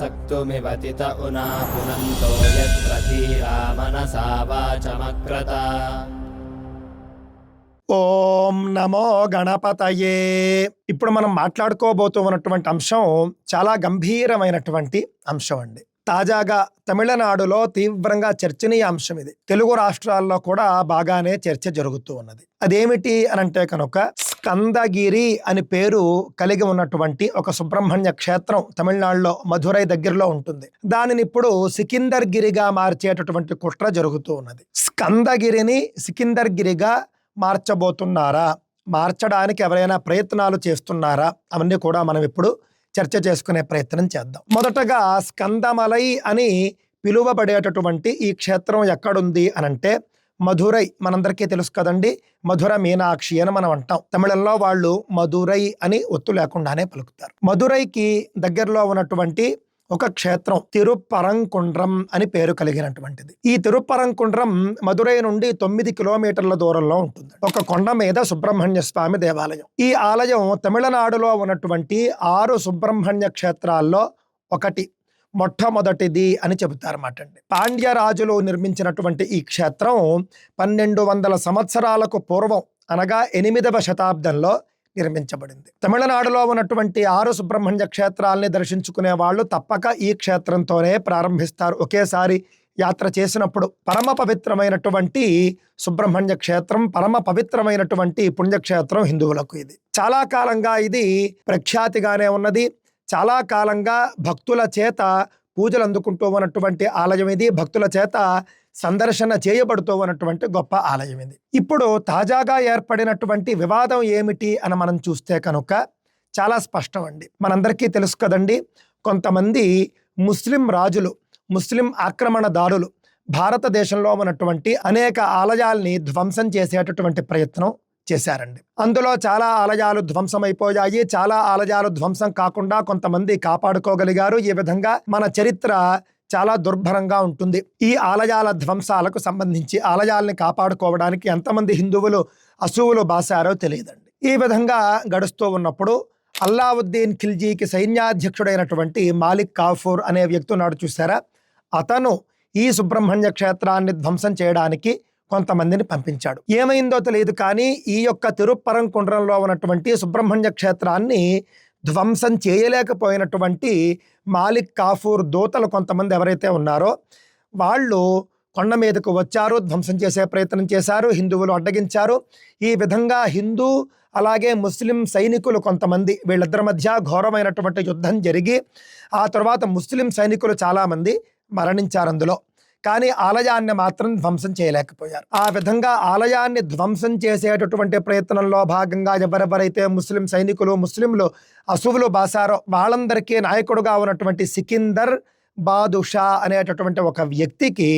सक्तुमिवतित उना पुनन्तो यत्र धीरा मनसा वाचमक्रता ఓం నమో గణపతయే ఇప్పుడు మనం మాట్లాడుకోబోతూ ఉన్నటువంటి అంశం చాలా గంభీరమైనటువంటి అంశం అండి తాజాగా తమిళనాడులో తీవ్రంగా చర్చనీయ అంశం ఇది తెలుగు రాష్ట్రాల్లో కూడా బాగానే చర్చ జరుగుతూ ఉన్నది అదేమిటి అనంటే కనుక స్కందగిరి అని పేరు కలిగి ఉన్నటువంటి ఒక సుబ్రహ్మణ్య క్షేత్రం తమిళనాడులో మధురై దగ్గరలో ఉంటుంది. దానిని ఇప్పుడు సికిందర్ గిరిగా మార్చేటటువంటి కుట్ర జరుగుతూ ఉన్నది. స్కందగిరిని సికిందర్ గిరిగా మార్చబోతున్నారా? మార్చడానికి ఎవరైనా ప్రయత్నాలు చేస్తున్నారా? అవన్నీ కూడా మనం ఇప్పుడు చర్చ చేసుకునే ప్రయత్నం చేద్దాం. మొదటగా స్కందమలై అని పిలువబడేటటువంటి ఈ క్షేత్రం ఎక్కడుంది అనంటే మధురై మనందరికీ తెలుసు కదండి. మధుర మీనాక్షి అని మనం అంటాం. తమిళంలో వాళ్ళు మధురై అని ఒత్తు లేకుండానే పలుకుతారు. మధురైకి దగ్గరలో ఉన్నటువంటి ఒక క్షేత్రం తిరుపరంకుండ్రం అని పేరు కలిగినటువంటిది. ఈ తిరుపరంకుండ్రం మధురై నుండి తొమ్మిది కిలోమీటర్ల దూరంలో ఉంటుంది ఒక కొండ మీద సుబ్రహ్మణ్య స్వామి దేవాలయం. ఈ ఆలయం తమిళనాడులో ఉన్నటువంటి ఆరు సుబ్రహ్మణ్య క్షేత్రాల్లో ఒకటి. మొట్టమొదటిది అని చెబుతారన్నమాట అండి పాండ్య రాజులు నిర్మించినటువంటి ఈ క్షేత్రం పన్నెండు వందల సంవత్సరాలకు పూర్వం అనగా ఎనిమిదవ శతాబ్దంలో నిర్మించబడింది. తమిళనాడులో ఉన్నటువంటి ఆరు సుబ్రహ్మణ్య క్షేత్రాల్ని దర్శించుకునే వాళ్ళు తప్పక ఈ క్షేత్రంతోనే ప్రారంభిస్తారు. ఒకేసారి యాత్ర చేసినప్పుడు పరమ పవిత్రమైనటువంటి సుబ్రహ్మణ్య క్షేత్రం పరమ పవిత్రమైనటువంటి పుణ్యక్షేత్రం హిందువులకు ఇది. చాలా కాలంగా ఇది ప్రఖ్యాతిగానే ఉన్నది. చాలా కాలంగా భక్తుల చేత పూజలు అందుకుంటూ ఉన్నటువంటి ఆలయం ఇది. భక్తుల చేత సందర్శన చేయబడుతూ ఉన్నటువంటి గొప్ప ఆలయం ఇది. ఇప్పుడు తాజాగా ఏర్పడినటువంటి వివాదం ఏమిటి అని మనం చూస్తే కనుక చాలా స్పష్టం అండి. మనందరికీ తెలుసు కదండి కొంతమంది ముస్లిం రాజులు ముస్లిం ఆక్రమణదారులు భారతదేశంలో ఉన్నటువంటి అనేక ఆలయాల్ని ధ్వంసం చేసేటటువంటి ప్రయత్నం చేశారండి. అందులో చాలా ఆలయాలు ధ్వంసమైపోయాయి. చాలా ఆలయాలు ధ్వంసం కాకుండా కొంతమంది కాపాడుకోగలిగారు. ఈ విధంగా మన చరిత్ర చాలా దుర్భరంగా ఉంటుంది. ఈ ఆలయాల ధ్వంసాలకు సంబంధించి ఆలయాల్ని కాపాడుకోవడానికి ఎంతమంది హిందువులు అసువులు బాసారో తెలియదండి. ఈ విధంగా గడుస్తూ ఉన్నప్పుడు అల్లావుద్దీన్ ఖిల్జీకి సైన్యాధ్యక్షుడైనటువంటి మాలిక్ కాఫూర్ అనే వ్యక్తి నాడు చూసారా అతను ఈ సుబ్రహ్మణ్య క్షేత్రాన్ని ధ్వంసం చేయడానికి కొంతమందిని పంపించాడు. ఏమైందో తెలియదు కానీ ఈ యొక్క తిరుప్పరంకుండ్రంలో ఉన్నటువంటి సుబ్రహ్మణ్య క్షేత్రాన్ని ధ్వంసం చేయలేకపోయినటువంటి మాలిక్ కాఫూర్ దూతలు కొంతమంది ఎవరైతే ఉన్నారో వాళ్ళు కొండ మీదకు వచ్చారు ధ్వంసం చేసే ప్రయత్నం చేశారు హిందువులు అడ్డగించారు. ఈ విధంగా హిందూ అలాగే ముస్లిం సైనికులు కొంతమంది వీళ్ళిద్దరి మధ్య ఘోరమైనటువంటి యుద్ధం జరిగి ఆ తర్వాత ముస్లిం సైనికులు చాలామంది మరణించారు అందులో. కానీ ఆలయాన్ని మాత్రం ధ్వంసం చేయలేకపోయారు. ఆ విధంగా ఆలయాన్ని ధ్వంసం చేసేటటువంటి ప్రయత్నంలో భాగంగా ఎవరెవరైతే ముస్లిం సైనికులు ముస్లింలు అసువులు బాసారో వాళ్ళందరికీ నాయకుడుగా ఉన్నటువంటి సికిందర్ బాదుషా అనేటటువంటి ఒక వ్యక్తికి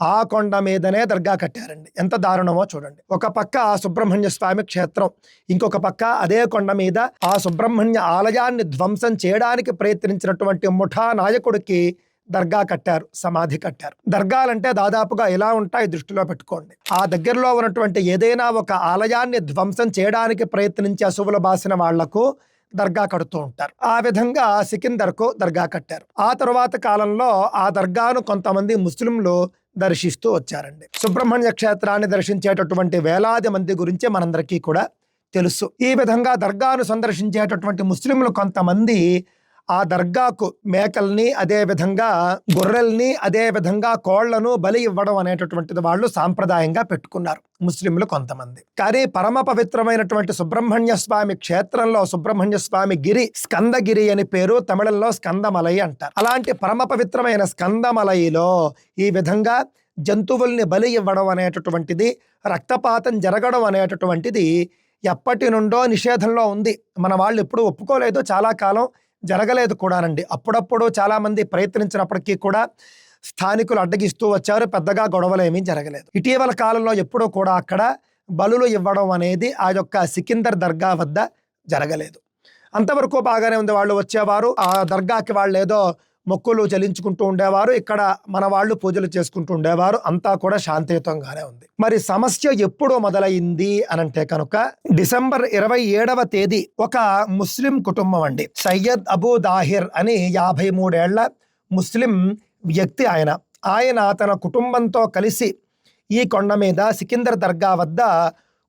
ఆ కొండ మీదనే దర్గా కట్టారండి. ఎంత దారుణమో చూడండి. ఒక పక్క ఆ సుబ్రహ్మణ్య స్వామి క్షేత్రం ఇంకొక పక్క అదే కొండ మీద ఆ సుబ్రహ్మణ్య ఆలయాన్ని ధ్వంసం చేయడానికి ప్రయత్నించినటువంటి ముఠా నాయకుడికి దర్గా కట్టారు సమాధి కట్టారు. దర్గాలంటే దాదాపుగా ఎలా ఉంటాయి దృష్టిలో పెట్టుకోండి. ఆ దగ్గరలో ఉన్నటువంటి ఏదైనా ఒక ఆలయాన్ని ధ్వంసం చేయడానికి ప్రయత్నించే అశువులు బాసిన వాళ్ళకు దర్గా కడుతూ ఉంటారు. ఆ విధంగా సికిందర్కు దర్గా కట్టారు. ఆ తరువాత కాలంలో ఆ దర్గాను కొంతమంది ముస్లింలు దర్శిస్తూ వచ్చారండి. సుబ్రహ్మణ్య క్షేత్రాన్ని దర్శించేటటువంటి వేలాది మంది గురించి మనందరికీ కూడా తెలుసు. ఈ విధంగా దర్గాను సందర్శించేటటువంటి ముస్లింలు కొంతమంది ఆ దర్గాకు మేకల్ని అదేవిధంగా గొర్రెల్ని అదే విధంగా కోళ్ళను బలి ఇవ్వడం అనేటటువంటిది వాళ్ళు సాంప్రదాయంగా పెట్టుకున్నారు ముస్లింలు కొంతమంది. కానీ పరమ పవిత్రమైనటువంటి సుబ్రహ్మణ్య స్వామి క్షేత్రంలో సుబ్రహ్మణ్య స్వామి గిరి స్కందగిరి అని పేరు తమిళంలో స్కందమలై అంటారు. అలాంటి పరమ పవిత్రమైన స్కందమలయిలో ఈ విధంగా జంతువుల్ని బలి ఇవ్వడం అనేటటువంటిది రక్తపాతం జరగడం అనేటటువంటిది ఎప్పటి నుండో నిషేధంలో ఉంది. మన వాళ్ళు ఎప్పుడు ఒప్పుకోలేదు. చాలా కాలం జరగలేదు కూడానండి. అప్పుడప్పుడు చాలామంది ప్రయత్నించినప్పటికీ కూడా స్థానికులు అడ్డగిస్తూ వచ్చారు. పెద్దగా గొడవలు జరగలేదు. ఇటీవల కాలంలో ఎప్పుడూ కూడా అక్కడ బలులు ఇవ్వడం అనేది ఆ యొక్క సికిందర్ దర్గా వద్ద జరగలేదు. అంతవరకు బాగానే ఉంది. వాళ్ళు వచ్చేవారు. ఆ దర్గాకి వాళ్ళు ఏదో మొక్కులు చెల్లించుకుంటూ ఉండేవారు. ఇక్కడ మన వాళ్ళు పూజలు చేసుకుంటూ ఉండేవారు. అంతా కూడా శాంతియుతంగానే ఉంది. మరి సమస్య ఎప్పుడో మొదలైంది అనంటే కనుక డిసెంబర్ ఇరవై ఏడవ తేదీ ఒక ముస్లిం కుటుంబం అండి. సయ్యద్ అబూ దాహిర్ అని యాభై మూడేళ్ళ ముస్లిం వ్యక్తి ఆయన. ఆయన తన కుటుంబంతో కలిసి ఈ కొండ మీద సికిందర్ దర్గా వద్ద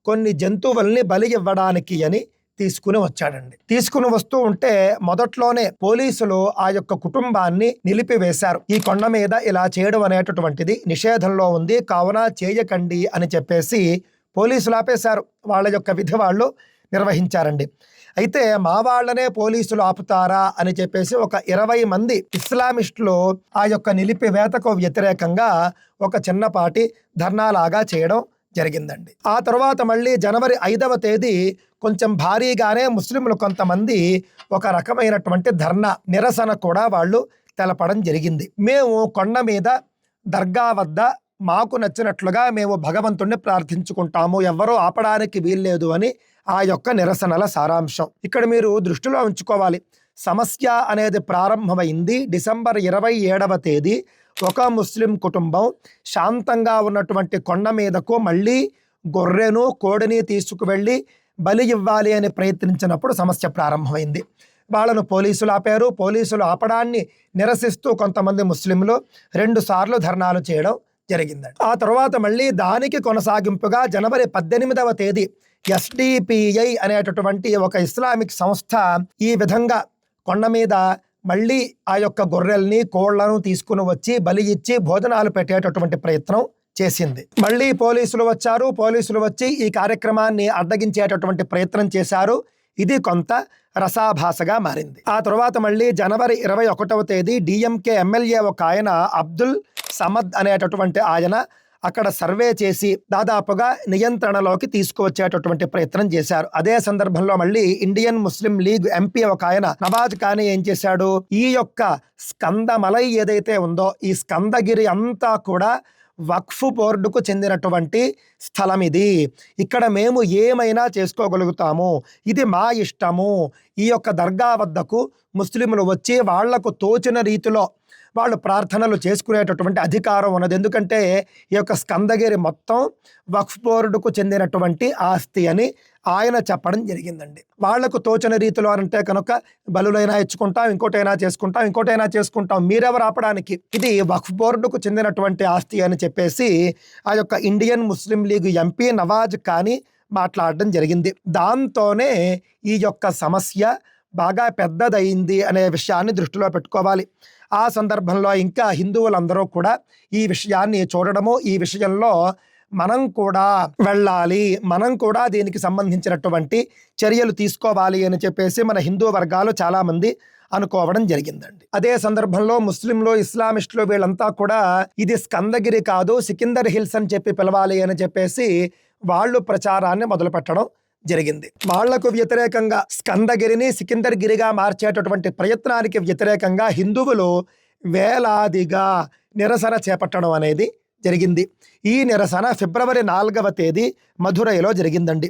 కొన్ని జంతువుల్ని బలి ఇవ్వడానికి అని తీసుకుని వచ్చాడండి. తీసుకుని వస్తూ ఉంటే మొదట్లోనే పోలీసులు ఆ యొక్క కుటుంబాన్ని నిలిపివేశారు. ఈ కొండ మీద ఇలా చేయడం అనేటటువంటిది నిషేధంలో ఉంది. కావున చేయకండి అని చెప్పేసి పోలీసులు ఆపేశారు. వాళ్ళ యొక్క విధి వాళ్ళు నిర్వహించారండి. అయితే మా వాళ్ళనే పోలీసులు ఆపుతారా అని చెప్పేసి ఒక ఇరవై మంది ఇస్లామిస్టులు ఆ యొక్క నిలిపివేతకు వ్యతిరేకంగా ఒక చిన్నపాటి ధర్నాలాగా చేయడం జరిగిందండి. ఆ తర్వాత మళ్ళీ జనవరి ఐదవ తేదీ కొంచెం భారీగానే ముస్లింలు కొంతమంది ఒక రకమైనటువంటి ధర్నా నిరసన కూడా వాళ్ళు తెలపడం జరిగింది. మేము కొండ మీద దర్గా వద్ద మాకు నచ్చినట్లుగా మేము భగవంతుణ్ణి ప్రార్థించుకుంటాము ఎవ్వరూ ఆపడానికి వీల్లేదు అని ఆ యొక్క నిరసనల సారాంశం. ఇక్కడ మీరు దృష్టిలో ఉంచుకోవాలి. సమస్య అనేది ప్రారంభమైంది డిసెంబర్ ఇరవై ఏడవ తేదీ ఒక ముస్లిం కుటుంబం శాంతంగా ఉన్నటువంటి కొండ మీదకు మళ్ళీ గొర్రెను కోడిని తీసుకువెళ్ళి బలి ఇవ్వాలి అని ప్రయత్నించినప్పుడు సమస్య ప్రారంభమైంది. వాళ్ళను పోలీసులు ఆపారు. పోలీసులు ఆపడాన్ని నిరసిస్తూ కొంతమంది ముస్లింలు రెండుసార్లు ధర్నాలు చేయడం జరిగిందండి. ఆ తర్వాత మళ్ళీ దానికి కొనసాగింపుగా జనవరి పద్దెనిమిదవ తేదీ ఎస్డిపిఐ అనేటటువంటి ఒక ఇస్లామిక్ సంస్థ ఈ విధంగా కొండ మీద మళ్ళీ ఆ యొక్క గొర్రెల్ని కోళ్ళను తీసుకుని వచ్చి బలి ఇచ్చి భోజనాలు పెట్టేటటువంటి ప్రయత్నం చేసింది. మళ్ళీ పోలీసులు వచ్చారు. పోలీసులు వచ్చి ఈ కార్యక్రమాన్ని అడ్డగించేటటువంటి ప్రయత్నం చేశారు. ఇది కొంత రసాభాసగా మారింది. ఆ తర్వాత మళ్ళీ జనవరి ఇరవై ఒకటవ తేదీ డిఎంకే ఎమ్మెల్యే ఒక ఆయన అబ్దుల్ సమద్ అనేటటువంటి ఆయన అక్కడ సర్వే చేసి దాదాపుగా నియంత్రణలోకి తీసుకువచ్చేటటువంటి ప్రయత్నం చేశారు. అదే సందర్భంలో మళ్ళీ ఇండియన్ ముస్లిం లీగ్ ఎంపీ ఒక ఆయన నవాజ్ ఖానీ ఏం చేశాడు? ఈ యొక్క స్కందమలై ఏదైతే ఉందో ఈ స్కందగిరి అంతా కూడా వక్ఫ్ బోర్డుకు చెందినటువంటి స్థలం ఇది. ఇక్కడ మేము ఏమైనా చేసుకోగలుగుతాము? ఇది మా ఇష్టము. ఈ యొక్క దర్గా వద్దకు ముస్లింలు వచ్చి వాళ్ళకు తోచిన రీతిలో వాళ్ళు ప్రార్థనలు చేసుకునేటటువంటి అధికారం ఉన్నది. ఎందుకంటే ఈ యొక్క స్కందగిరి మొత్తం వక్ఫ్ బోర్డుకు చెందినటువంటి ఆస్తి అని ఆయన చెప్పడం జరిగిందండి. వాళ్ళకు తోచిన రీతిలో అంటే కనుక బలులైనా ఇచ్చుకుంటాం ఇంకోటైనా చేసుకుంటాం ఇంకోటైనా చేసుకుంటాం మీరెవరు ఆపడానికి? ఇది వక్ఫ్ బోర్డుకు చెందినటువంటి ఆస్తి అని చెప్పేసి ఆ యొక్క Indian Muslim League MP Nawaz Kani మాట్లాడడం జరిగింది. దాంతోనే ఈ యొక్క సమస్య బాగా పెద్దదయింది అనే విషయాన్ని దృష్టిలో పెట్టుకోవాలి. ఆ సందర్భంలో ఇంకా హిందువులందరూ కూడా ఈ విషయాన్ని చూడడము ఈ విషయంలో మనం కూడా వెళ్ళాలి మనం కూడా దీనికి సంబంధించినటువంటి చర్యలు తీసుకోవాలి అని చెప్పేసి మన హిందూ వర్గాలు చాలామంది అనుకోవడం జరిగిందండి. అదే సందర్భంలో ముస్లింలు ఇస్లామిస్టులు వీళ్ళంతా కూడా ఇది స్కందగిరి కాదు సికిందర్ హిల్స్ అని చెప్పి పిలవాలి అని చెప్పేసి వాళ్ళు ప్రచారాన్ని మొదలుపెట్టడం జరిగింది. వాళ్ళకు వ్యతిరేకంగా స్కందగిరిని సికిందర్ గిరిగా మార్చేటటువంటి ప్రయత్నానికి వ్యతిరేకంగా హిందువులు వేలాదిగా నిరసన చేపట్టడం అనేది జరిగింది. ఈ నిరసన ఫిబ్రవరి నాలుగవ తేదీ మధురైలో జరిగిందండి.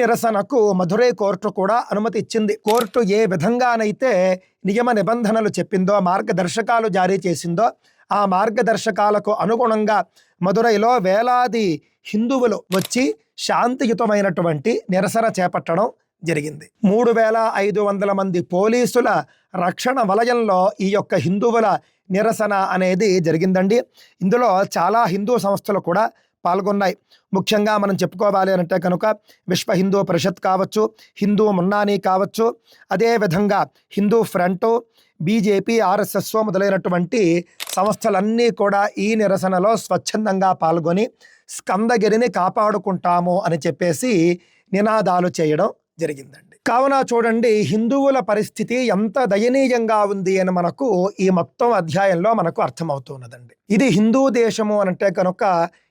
నిరసనకు మధురై కోర్టు కూడా అనుమతి ఇచ్చింది కోర్టు ఏ విధంగానైతే నియమ నిబంధనలు చెప్పిందో మార్గదర్శకాలు జారీ చేసిందో ఆ మార్గదర్శకాలకు అనుగుణంగా మధురైలో వేలాది హిందువులు వచ్చి శాంతియుతమైనటువంటి నిరసన చేపట్టడం జరిగింది. మూడు వేల ఐదు వందల మంది పోలీసుల రక్షణ వలయంలో ఈ యొక్క హిందువుల నిరసన అనేది జరిగిందండి. ఇందులో చాలా హిందూ సంస్థలు కూడా పాల్గొన్నాయి. ముఖ్యంగా మనం చెప్పుకోవాలి అంటే కనుక విశ్వ హిందూ పరిషత్ కావచ్చు హిందూ మున్నానీ కావచ్చు అదేవిధంగా హిందూ ఫ్రంట్ బీజేపీ ఆర్ఎస్ఎస్ మొదలైనటువంటి సంస్థలన్నీ కూడా ఈ నిరసనలో స్వచ్ఛందంగా పాల్గొని స్కందగిరిని కాపాడుకుంటాము అని చెప్పేసి నినాదాలు చేయడం జరిగిందండి. కావున చూడండి హిందువుల పరిస్థితి ఎంత దయనీయంగా ఉంది అని మనకు ఈ మొత్తం అధ్యాయంలో మనకు అర్థమవుతున్నదండి. ఇది హిందూ దేశము అని అంటే కనుక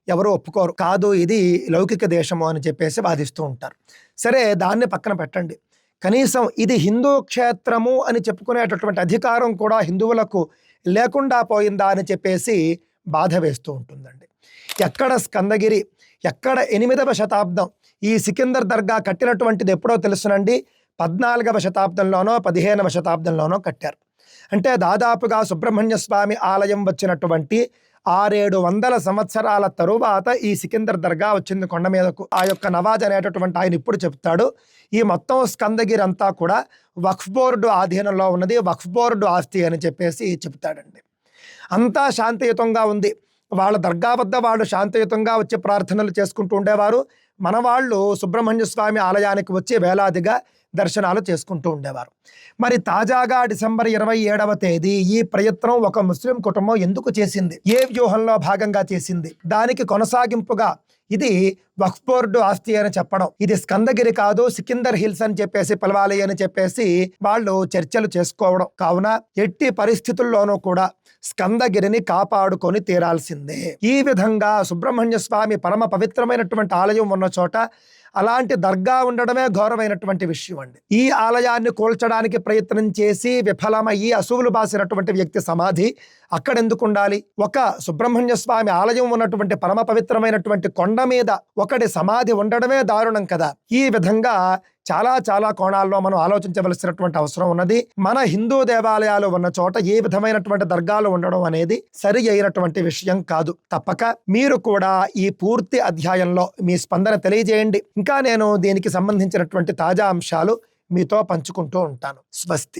ఎవరు ఒప్పుకోరు. కాదు ఇది లౌకిక దేశము అని చెప్పేసి వాదిస్తూ ఉంటారు. సరే దాన్ని పక్కన పెట్టండి. కనీసం ఇది హిందూ క్షేత్రము అని చెప్పుకునేటటువంటి అధికారం కూడా హిందువులకు లేకుండా పోయిందా అని చెప్పేసి బాధ వేస్తూ ఉంటుందండి. ఎక్కడ స్కందగిరి ఎక్కడ ఎనిమిదవ శతాబ్దం ఈ సికిందర్ దర్గా కట్టినటువంటిది ఎప్పుడో తెలుసునండి? పద్నాలుగవ శతాబ్దంలోనో పదిహేనవ శతాబ్దంలోనో కట్టారు. అంటే దాదాపుగా సుబ్రహ్మణ్య స్వామి ఆలయం వచ్చినటువంటి ఆరేడు వందల సంవత్సరాల తరువాత ఈ సికిందర్ దర్గా వచ్చింది కొండ మీదకు. ఆ యొక్క నవాజ్ అనేటటువంటి ఆయన ఇప్పుడు చెప్తాడు. ఈ మొత్తం స్కందగిరి అంతా కూడా వక్ఫ్ బోర్డు ఆధీనంలో ఉన్నది. వక్ఫ్ బోర్డు ఆస్తి అని చెప్పేసి చెప్తాడండి. అంతా శాంతియుతంగా ఉంది. వాళ్ళ దర్గా వద్ద వాళ్ళు శాంతియుతంగా వచ్చి ప్రార్థనలు చేసుకుంటూ ఉండేవారు. మన వాళ్ళు సుబ్రహ్మణ్య స్వామి ఆలయానికి వచ్చి వేలాదిగా దర్శనాలు చేసుకుంటూ ఉండేవారు. మరి తాజాగా డిసెంబర్ ఇరవై ఏడవ తేదీ ఈ ప్రయత్నం ఒక ముస్లిం కుటుంబం ఎందుకు చేసింది? ఏ వ్యూహంలో భాగంగా చేసింది? దానికి కొనసాగింపుగా ఇది వక్ఫ్ బోర్డు ఆస్తి అని చెప్పడం. ఇది స్కందగిరి కాదు సికిందర్ హిల్స్ అని చెప్పేసి పిలవాలి అని చెప్పేసి వాళ్ళు చర్చలు చేసుకోవడం. కావున ఎట్టి పరిస్థితుల్లోనూ కూడా స్కందగిరిని కాపాడుకొని తీరాల్సిందే. ఈ విధంగా సుబ్రహ్మణ్య స్వామి పరమ పవిత్రమైనటువంటి ఆలయం ఉన్న చోట అలాంటి దర్గా ఉండడమే ఘోరమైనటువంటి విషయం అండి. ఈ ఆలయాన్ని కూల్చడానికి ప్రయత్నం చేసి విఫలమయ్యి అసువులు బాసినటువంటి వ్యక్తి సమాధి అక్కడ ఎందుకు ఉండాలి ఒక సుబ్రహ్మణ్య స్వామి ఆలయం ఉన్నటువంటి పరమ పవిత్రమైనటువంటి కొండ మీద ఒకటి సమాధి ఉండడమే దారుణం కదా. ఈ విధంగా చాలా చాలా కోణాల్లో మనం ఆలోచించవలసినటువంటి అవసరం ఉన్నది. మన హిందూ దేవాలయాలు ఉన్న చోట ఏ విధమైనటువంటి దర్గాలు ఉండడం అనేది సరి అయినటువంటి విషయం కాదు. తప్పక మీరు కూడా ఈ పూర్తి అధ్యాయంలో మీ స్పందన తెలియజేయండి. ఇంకా నేను దీనికి సంబంధించినటువంటి తాజా అంశాలు మీతో పంచుకుంటూ ఉంటాను. స్వస్తి.